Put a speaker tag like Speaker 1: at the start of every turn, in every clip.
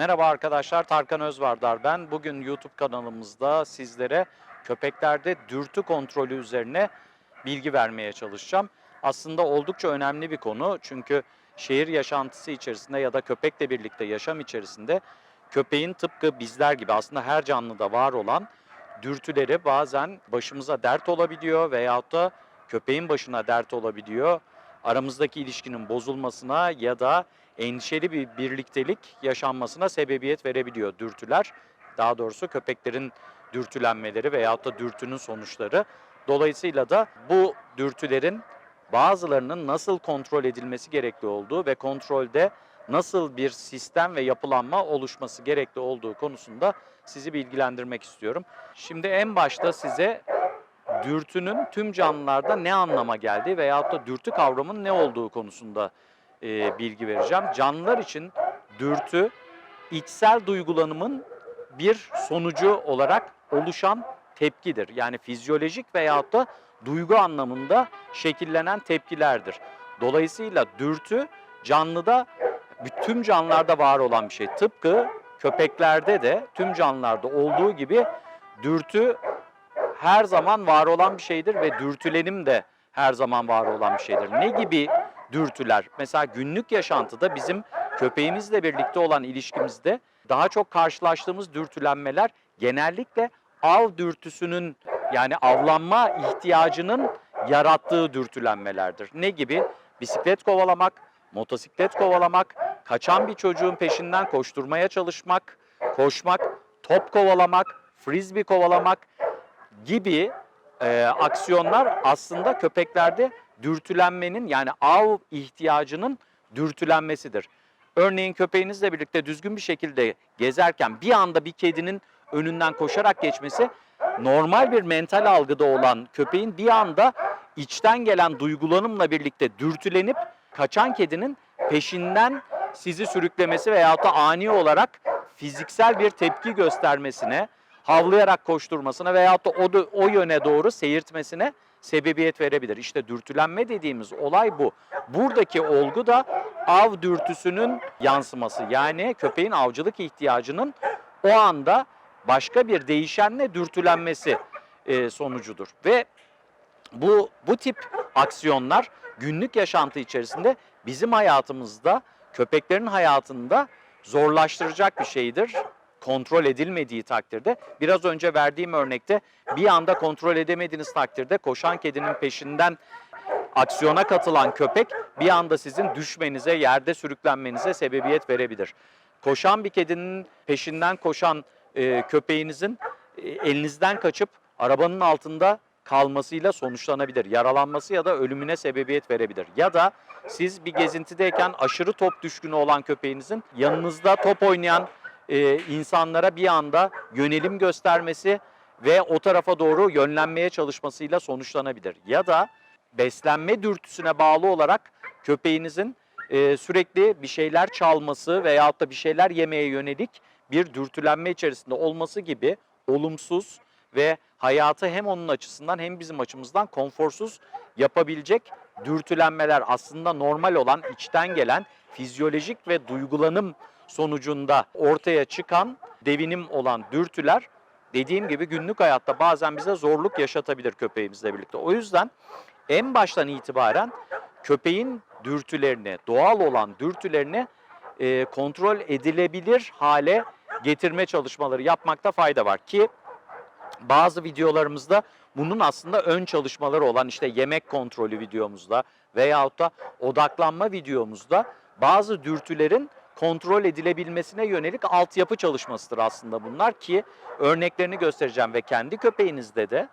Speaker 1: Merhaba arkadaşlar, Tarkan Özvardar ben. Bugün YouTube kanalımızda sizlere köpeklerde dürtü kontrolü üzerine bilgi vermeye çalışacağım. Aslında oldukça önemli bir konu çünkü şehir yaşantısı içerisinde ya da köpekle birlikte yaşam içerisinde köpeğin tıpkı bizler gibi aslında her canlıda var olan dürtüleri bazen başımıza dert olabiliyor veyahut da köpeğin başına dert olabiliyor. Aramızdaki ilişkinin bozulmasına ya da endişeli bir birliktelik yaşanmasına sebebiyet verebiliyor dürtüler. Daha doğrusu köpeklerin dürtülenmeleri veyahut da dürtünün sonuçları. Dolayısıyla da bu dürtülerin bazılarının nasıl kontrol edilmesi gerekli olduğu ve kontrolde nasıl bir sistem ve yapılanma oluşması gerekli olduğu konusunda sizi bilgilendirmek istiyorum. Şimdi en başta size dürtünün tüm canlılarda ne anlama geldiği veyahut da dürtü kavramının ne olduğu konusunda e, bilgi vereceğim. Canlılar için dürtü içsel duygulanımın bir sonucu olarak oluşan tepkidir. Yani fizyolojik veyahut da duygu anlamında şekillenen tepkilerdir. Dolayısıyla dürtü canlıda tüm canlılarda var olan bir şey. Tıpkı köpeklerde de tüm canlılarda olduğu gibi dürtü her zaman var olan bir şeydir ve dürtülenim de her zaman var olan bir şeydir. Ne gibi dürtüler? Mesela günlük yaşantıda bizim köpeğimizle birlikte olan ilişkimizde daha çok karşılaştığımız dürtülenmeler genellikle av dürtüsünün yani avlanma ihtiyacının yarattığı dürtülenmelerdir. Ne gibi? Bisiklet kovalamak, motosiklet kovalamak, kaçan bir çocuğun peşinden koşturmaya çalışmak, koşmak, top kovalamak, frisbee kovalamak gibi e, aksiyonlar aslında köpeklerde dürtülenmenin yani av ihtiyacının dürtülenmesidir. Örneğin köpeğinizle birlikte düzgün bir şekilde gezerken bir anda bir kedinin önünden koşarak geçmesi normal bir mental algıda olan köpeğin bir anda içten gelen duygulanımla birlikte dürtülenip kaçan kedinin peşinden sizi sürüklemesi veyahut da ani olarak fiziksel bir tepki göstermesine, havlayarak koşturmasına veyahut da o, o yöne doğru seyirtmesine sebebiyet verebilir. İşte dürtülenme dediğimiz olay bu. Buradaki olgu da av dürtüsünün yansıması. Yani köpeğin avcılık ihtiyacının o anda başka bir değişenle dürtülenmesi e, sonucudur. Ve bu bu tip aksiyonlar günlük yaşantı içerisinde bizim hayatımızda, köpeklerin hayatında zorlaştıracak bir şeydir. Kontrol edilmediği takdirde. Biraz önce verdiğim örnekte bir anda kontrol edemediğiniz takdirde koşan kedinin peşinden aksiyona katılan köpek bir anda sizin düşmenize, yerde sürüklenmenize sebebiyet verebilir. Koşan bir kedinin peşinden koşan e, köpeğinizin e, elinizden kaçıp arabanın altında kalmasıyla sonuçlanabilir. Yaralanması ya da ölümüne sebebiyet verebilir. Ya da siz bir gezintideyken aşırı top düşkünü olan köpeğinizin yanınızda top oynayan e, insanlara bir anda yönelim göstermesi ve o tarafa doğru yönlenmeye çalışmasıyla sonuçlanabilir. Ya da beslenme dürtüsüne bağlı olarak köpeğinizin e, sürekli bir şeyler çalması veyahut da bir şeyler yemeye yönelik bir dürtülenme içerisinde olması gibi olumsuz ve hayatı hem onun açısından hem bizim açımızdan konforsuz yapabilecek dürtülenmeler aslında normal olan içten gelen fizyolojik ve duygulanım sonucunda ortaya çıkan devinim olan dürtüler dediğim gibi günlük hayatta bazen bize zorluk yaşatabilir köpeğimizle birlikte. O yüzden en baştan itibaren köpeğin dürtülerini, doğal olan dürtülerini e, kontrol edilebilir hale getirme çalışmaları yapmakta fayda var ki bazı videolarımızda bunun aslında ön çalışmaları olan işte yemek kontrolü videomuzda veyahut da odaklanma videomuzda bazı dürtülerin kontrol edilebilmesine yönelik altyapı çalışmasıdır aslında bunlar ki örneklerini göstereceğim ve kendi köpeğinizde de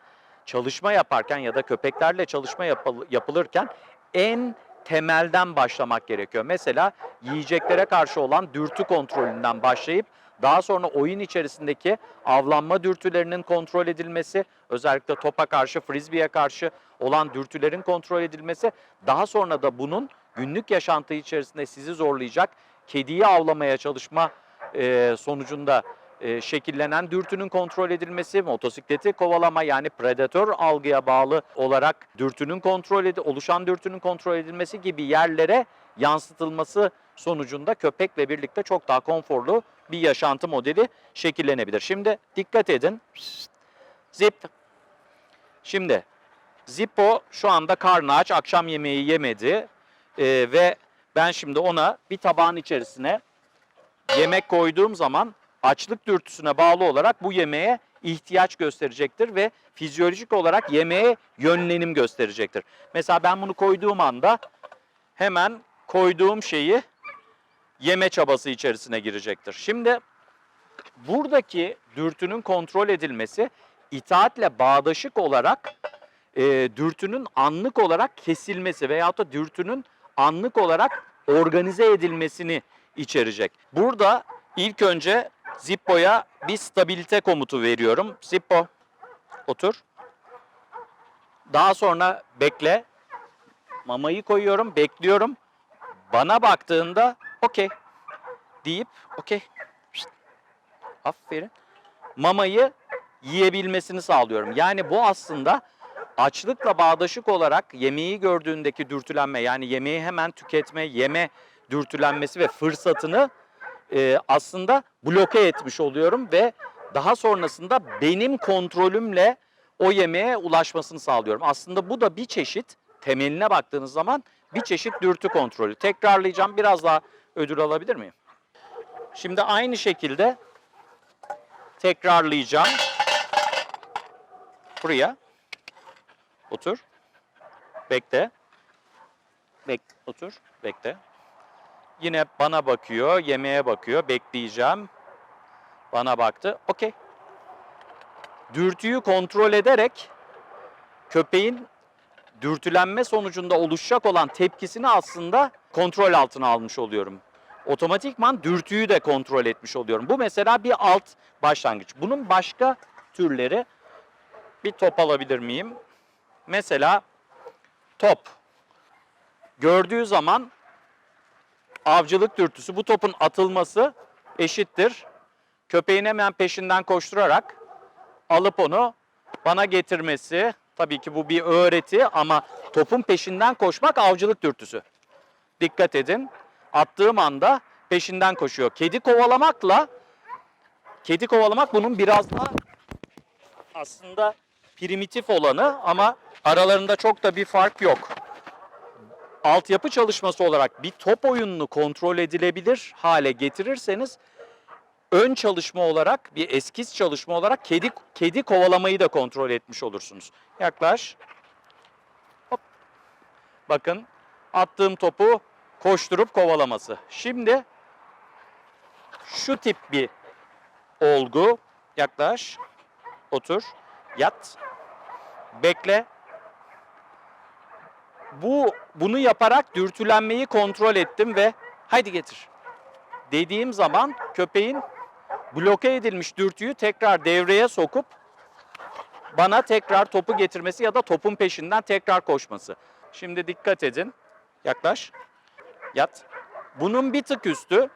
Speaker 1: çalışma yaparken ya da köpeklerle çalışma yapıl- yapılırken en temelden başlamak gerekiyor. Mesela yiyeceklere karşı olan dürtü kontrolünden başlayıp daha sonra oyun içerisindeki avlanma dürtülerinin kontrol edilmesi, özellikle topa karşı, frisbee'ye karşı olan dürtülerin kontrol edilmesi, daha sonra da bunun günlük yaşantı içerisinde sizi zorlayacak kediyi avlamaya çalışma e, sonucunda e, şekillenen dürtünün kontrol edilmesi, motosikleti kovalama yani predatör algıya bağlı olarak dürtünün kontrol edi oluşan dürtünün kontrol edilmesi gibi yerlere yansıtılması sonucunda köpekle birlikte çok daha konforlu bir yaşantı modeli şekillenebilir. Şimdi dikkat edin. Zip. Şimdi Zippo şu anda karnı aç, akşam yemeği yemedi Ee, ve ben şimdi ona bir tabağın içerisine yemek koyduğum zaman açlık dürtüsüne bağlı olarak bu yemeğe ihtiyaç gösterecektir ve fizyolojik olarak yemeğe yönlenim gösterecektir. Mesela ben bunu koyduğum anda hemen koyduğum şeyi yeme çabası içerisine girecektir. Şimdi buradaki dürtünün kontrol edilmesi itaatle bağdaşık olarak e, dürtünün anlık olarak kesilmesi veyahut da dürtünün anlık olarak organize edilmesini içerecek. Burada ilk önce Zippo'ya bir stabilite komutu veriyorum. Zippo otur. Daha sonra bekle. Mamayı koyuyorum, bekliyorum. Bana baktığında okey deyip okey. Aferin. Mamayı yiyebilmesini sağlıyorum. Yani bu aslında açlıkla bağdaşık olarak yemeği gördüğündeki dürtülenme yani yemeği hemen tüketme, yeme dürtülenmesi ve fırsatını e, aslında bloke etmiş oluyorum ve daha sonrasında benim kontrolümle o yemeğe ulaşmasını sağlıyorum. Aslında bu da bir çeşit temeline baktığınız zaman bir çeşit dürtü kontrolü. Tekrarlayacağım biraz daha ödül alabilir miyim? Şimdi aynı şekilde tekrarlayacağım. Buraya. Otur. Bekle. Bek otur. Bekle. Yine bana bakıyor, yemeğe bakıyor. Bekleyeceğim. Bana baktı. Okey. Dürtüyü kontrol ederek köpeğin dürtülenme sonucunda oluşacak olan tepkisini aslında kontrol altına almış oluyorum. Otomatikman dürtüyü de kontrol etmiş oluyorum. Bu mesela bir alt başlangıç. Bunun başka türleri bir top alabilir miyim? Mesela top. Gördüğü zaman avcılık dürtüsü bu topun atılması eşittir. Köpeğin hemen peşinden koşturarak alıp onu bana getirmesi. Tabii ki bu bir öğreti ama topun peşinden koşmak avcılık dürtüsü. Dikkat edin. Attığım anda peşinden koşuyor. Kedi kovalamakla kedi kovalamak bunun biraz daha aslında primitif olanı ama aralarında çok da bir fark yok. Altyapı çalışması olarak bir top oyununu kontrol edilebilir hale getirirseniz ön çalışma olarak bir eskiz çalışma olarak kedi kedi kovalamayı da kontrol etmiş olursunuz. Yaklaş. Hop. Bakın attığım topu koşturup kovalaması. Şimdi şu tip bir olgu. Yaklaş. Otur. Yat. Bekle. Bu bunu yaparak dürtülenmeyi kontrol ettim ve haydi getir. Dediğim zaman köpeğin bloke edilmiş dürtüyü tekrar devreye sokup bana tekrar topu getirmesi ya da topun peşinden tekrar koşması. Şimdi dikkat edin. Yaklaş. Yat. Bunun bir tık üstü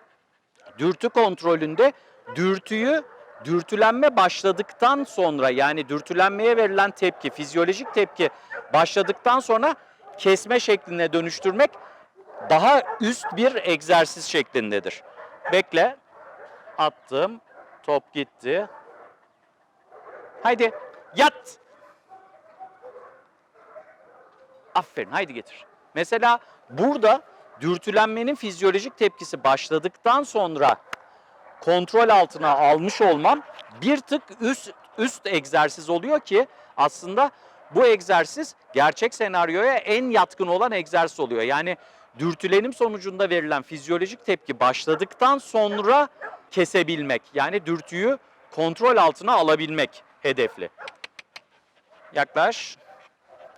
Speaker 1: dürtü kontrolünde dürtüyü dürtülenme başladıktan sonra yani dürtülenmeye verilen tepki, fizyolojik tepki başladıktan sonra kesme şekline dönüştürmek daha üst bir egzersiz şeklindedir. Bekle. Attım. Top gitti. Haydi yat. Aferin haydi getir. Mesela burada dürtülenmenin fizyolojik tepkisi başladıktan sonra kontrol altına almış olmam bir tık üst üst egzersiz oluyor ki aslında bu egzersiz gerçek senaryoya en yatkın olan egzersiz oluyor. Yani dürtülenim sonucunda verilen fizyolojik tepki başladıktan sonra kesebilmek. Yani dürtüyü kontrol altına alabilmek hedefli. Yaklaş.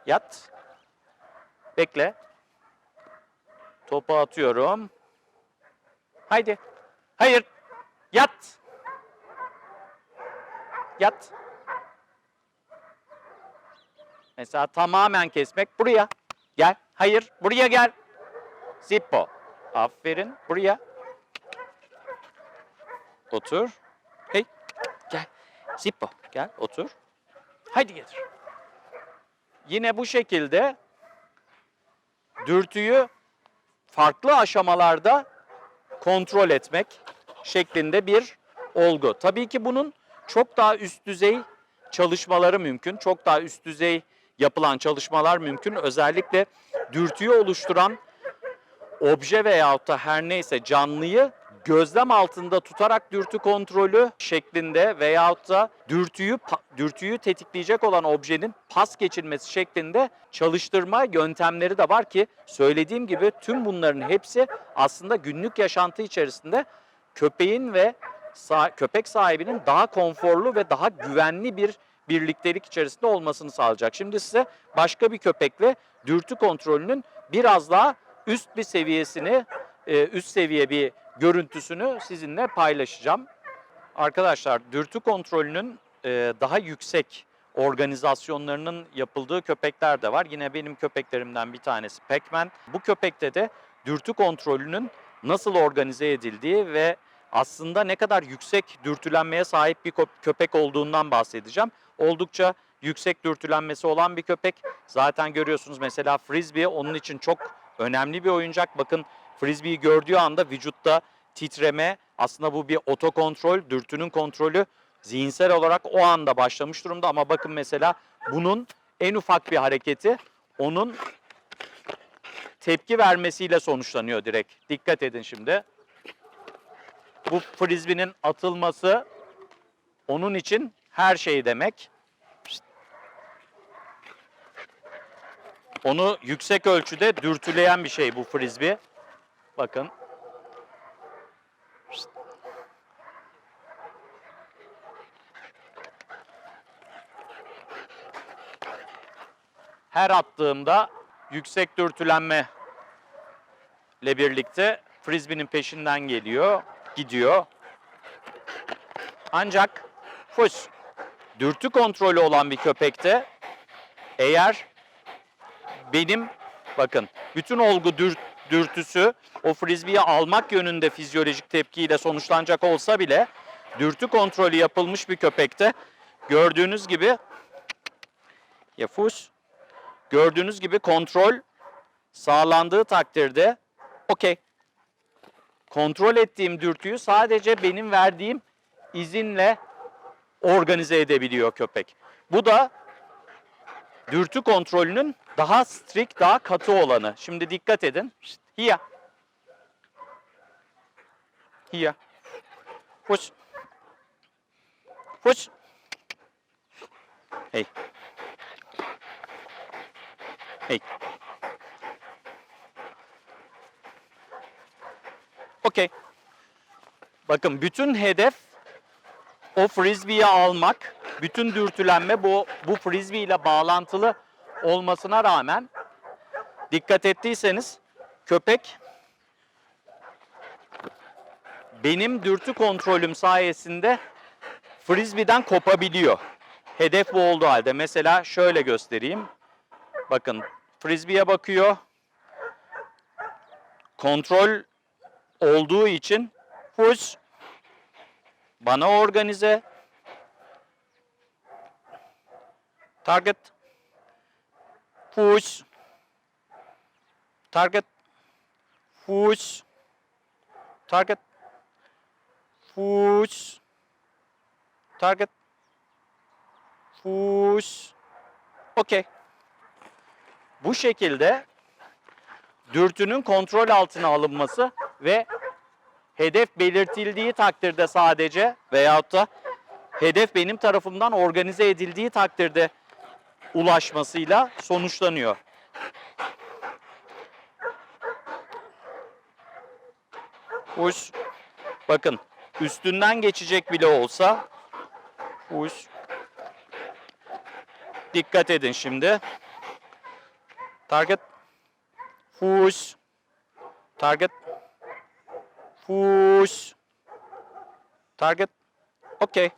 Speaker 1: Yat. Bekle. Topu atıyorum. Haydi. Hayır. Yat. Yat. Mesela tamamen kesmek. Buraya. Gel. Hayır. Buraya gel. Zippo. Aferin. Buraya. Otur. Hey. Gel. Zippo. Gel. Otur. Haydi getir. Yine bu şekilde dürtüyü farklı aşamalarda kontrol etmek. şeklinde bir olgu. Tabii ki bunun çok daha üst düzey çalışmaları mümkün. Çok daha üst düzey yapılan çalışmalar mümkün. Özellikle dürtüyü oluşturan obje veyahut da her neyse canlıyı gözlem altında tutarak dürtü kontrolü şeklinde veyahut da dürtüyü dürtüyü tetikleyecek olan objenin pas geçirmesi şeklinde çalıştırma yöntemleri de var ki söylediğim gibi tüm bunların hepsi aslında günlük yaşantı içerisinde köpeğin ve köpek sahibinin daha konforlu ve daha güvenli bir birliktelik içerisinde olmasını sağlayacak. Şimdi size başka bir köpekle dürtü kontrolünün biraz daha üst bir seviyesini, e, üst seviye bir görüntüsünü sizinle paylaşacağım. Arkadaşlar dürtü kontrolünün e, daha yüksek organizasyonlarının yapıldığı köpekler de var. Yine benim köpeklerimden bir tanesi Pac-Man. Bu köpekte de dürtü kontrolünün nasıl organize edildiği ve aslında ne kadar yüksek dürtülenmeye sahip bir kö- köpek olduğundan bahsedeceğim. Oldukça yüksek dürtülenmesi olan bir köpek. Zaten görüyorsunuz mesela frisbee onun için çok önemli bir oyuncak. Bakın frisbee'yi gördüğü anda vücutta titreme aslında bu bir otokontrol, dürtünün kontrolü zihinsel olarak o anda başlamış durumda ama bakın mesela bunun en ufak bir hareketi onun tepki vermesiyle sonuçlanıyor direkt. Dikkat edin şimdi. Bu frisbee'nin atılması onun için her şey demek. Onu yüksek ölçüde dürtüleyen bir şey bu frisbee. Bakın. Her attığımda yüksek dürtülenme ile birlikte frisbee'nin peşinden geliyor, gidiyor. Ancak fış, dürtü kontrolü olan bir köpekte eğer benim bakın bütün olgu dür- dürtüsü o frisbee'yi almak yönünde fizyolojik tepkiyle sonuçlanacak olsa bile dürtü kontrolü yapılmış bir köpekte gördüğünüz gibi ya fuş gördüğünüz gibi kontrol sağlandığı takdirde okey. Kontrol ettiğim dürtüyü sadece benim verdiğim izinle organize edebiliyor köpek. Bu da dürtü kontrolünün daha strict, daha katı olanı. Şimdi dikkat edin. Here. Here. Push. Push. Hey. Hey. Okey. Bakın bütün hedef o frisbee'yi almak, bütün dürtülenme bu bu frisbee ile bağlantılı olmasına rağmen dikkat ettiyseniz köpek benim dürtü kontrolüm sayesinde frisbee'den kopabiliyor. Hedef bu olduğu halde. Mesela şöyle göstereyim. Bakın frisbee'ye bakıyor. Kontrol olduğu için push bana organize target push target. Push target. Push target. Push okey. Bu şekilde dürtünün kontrol altına alınması ve hedef belirtildiği takdirde sadece veyahut da hedef benim tarafımdan organize edildiği takdirde ulaşmasıyla sonuçlanıyor. Uş. Bakın üstünden geçecek bile olsa uş. Dikkat edin şimdi. Target. Push. Target. Push. Target. Okey.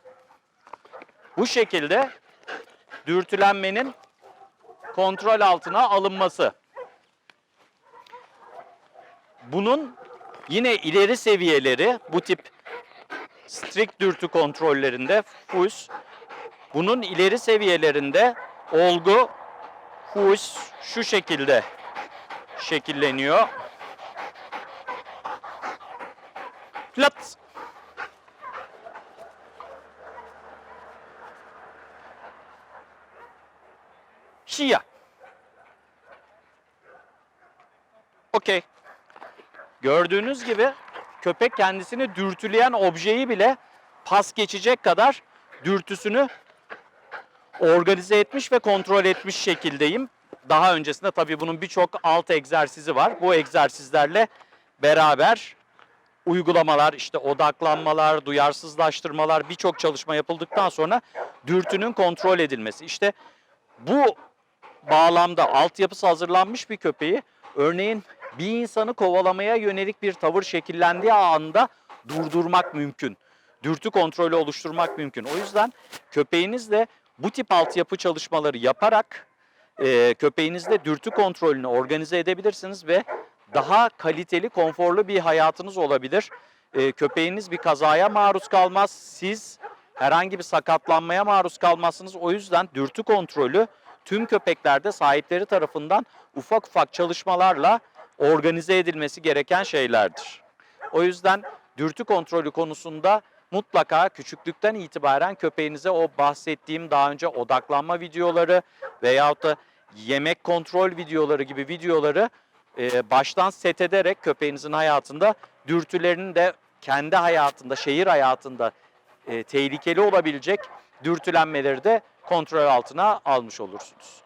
Speaker 1: Bu şekilde dürtülenmenin kontrol altına alınması. Bunun yine ileri seviyeleri bu tip strict dürtü kontrollerinde push. Bunun ileri seviyelerinde olgu push şu şekilde şekilleniyor. Plat. Chia. Okey. Gördüğünüz gibi köpek kendisini dürtüleyen objeyi bile pas geçecek kadar dürtüsünü organize etmiş ve kontrol etmiş şekildeyim. Daha öncesinde tabii bunun birçok alt egzersizi var. Bu egzersizlerle beraber uygulamalar, işte odaklanmalar, duyarsızlaştırmalar birçok çalışma yapıldıktan sonra dürtünün kontrol edilmesi. İşte bu bağlamda altyapısı hazırlanmış bir köpeği örneğin bir insanı kovalamaya yönelik bir tavır şekillendiği anda durdurmak mümkün. Dürtü kontrolü oluşturmak mümkün. O yüzden köpeğinizle bu tip altyapı çalışmaları yaparak e, köpeğinizle dürtü kontrolünü organize edebilirsiniz ve daha kaliteli, konforlu bir hayatınız olabilir. E, köpeğiniz bir kazaya maruz kalmaz. Siz herhangi bir sakatlanmaya maruz kalmazsınız. O yüzden dürtü kontrolü tüm köpeklerde sahipleri tarafından ufak ufak çalışmalarla organize edilmesi gereken şeylerdir. O yüzden dürtü kontrolü konusunda mutlaka küçüklükten itibaren köpeğinize o bahsettiğim daha önce odaklanma videoları veyahut da yemek kontrol videoları gibi videoları e, baştan set ederek köpeğinizin hayatında dürtülerinin de kendi hayatında, şehir hayatında e, tehlikeli olabilecek dürtülenmeleri de kontrol altına almış olursunuz.